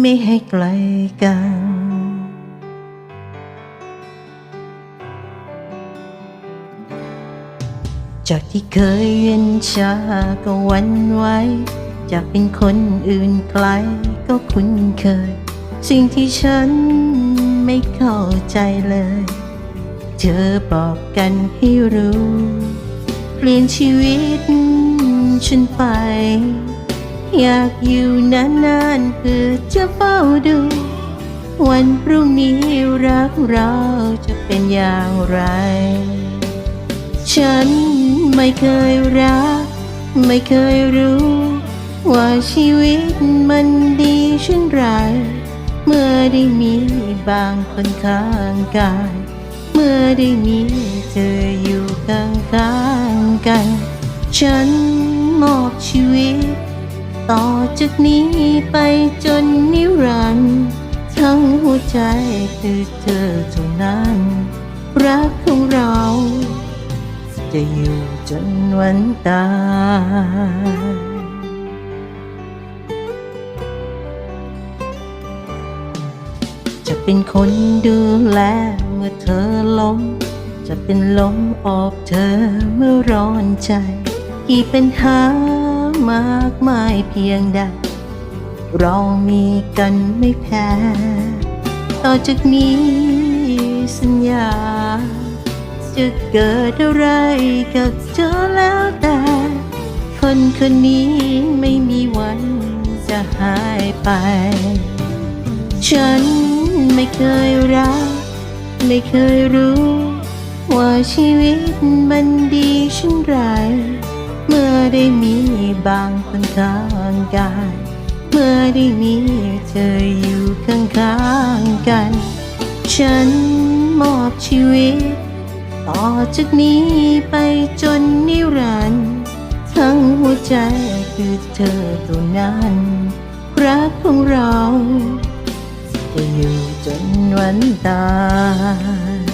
ไม่ให้ไกลกัน จากที่เคยเย็นชาก็หวันไหวจากเป็นคนอื่นไกลก็คุ้นเคย สิ่งที่ฉันไม่เข้าใจเลย เธอบอกกันให้รู้ เปลี่ยนชีวิตฉันไป อยากอยู่นานๆเพื่อจะเฝ้าดู วันพรุ่งนี้รักเราจะเป็นอย่างไร ฉันไม่เคยรัก ไม่เคยรู้ ว่าชีวิตมันดีเช่นไร เมื่อได้มีบางคนข้างกาย เมื่อได้มีเธออยู่ข้างข้างๆกัน ฉันมอบชีวิต ต่อจากนี้ไปจนนิรันดร์ทั้งหัวใจคือเธอเท่านั้น รักของเรา จะอยู่จนวันตายจะเป็นคนดูแลเมื่อเธอล้ม จะเป็นลมออบเธอเมื่อร้อนใจ กี่ปัญหา มากมายเพียงใด เรามีกันไม่แพ้ ต่อจากนี้สัญญา จะเกิดอะไรกับเธอแล้วแต่ คนคนนี้ไม่มีวันจะหายไป ฉันไม่เคยรัก ไม่เคยรู้ว่าชีวิตมันดีเช่นไร เมื่อได้มี บางคนข้างกายเมื่อได้มีเธออยู่ข้างๆกัน ฉันมอบชีวิต ต่อจากนี้ไปจนนิรันดร์ทั้งหัวใจคือเธอตัวนั้น รักของเรา จะอยู่จนวันตาย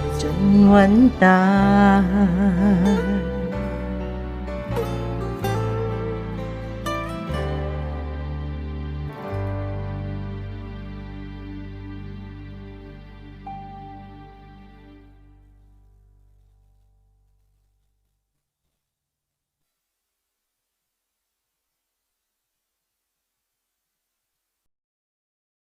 问答。